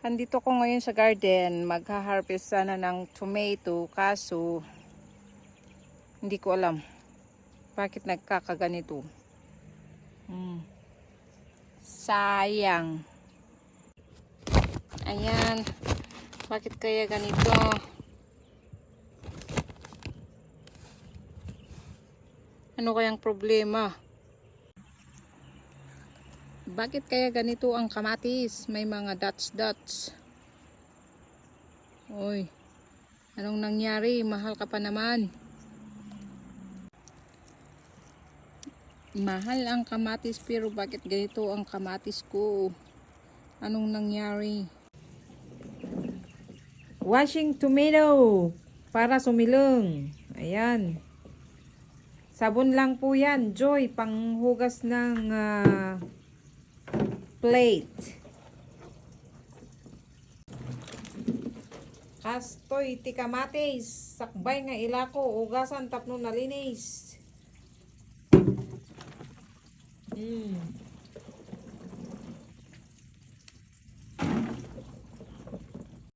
Andito ko ngayon sa garden, magha-harvest sana ng tomato, kaso hindi ko alam bakit nagkakaganito. Hmm. Sayang. Ayan. Bakit kaya ganito? Ano kayang problema? Bakit kaya ganito ang kamatis? May mga dots-dots. Uy, anong nangyari? Mahal ka pa naman. Mahal ang kamatis pero bakit ganito ang kamatis ko? Anong nangyari? Washing tomato para sumilong. Ayan. Sabon lang po yan. Joy, panghugas ng ah, plate. Kastoy, ti kamatis. Sakbay nga ilako. Ugasan tapno nalinis. Mm.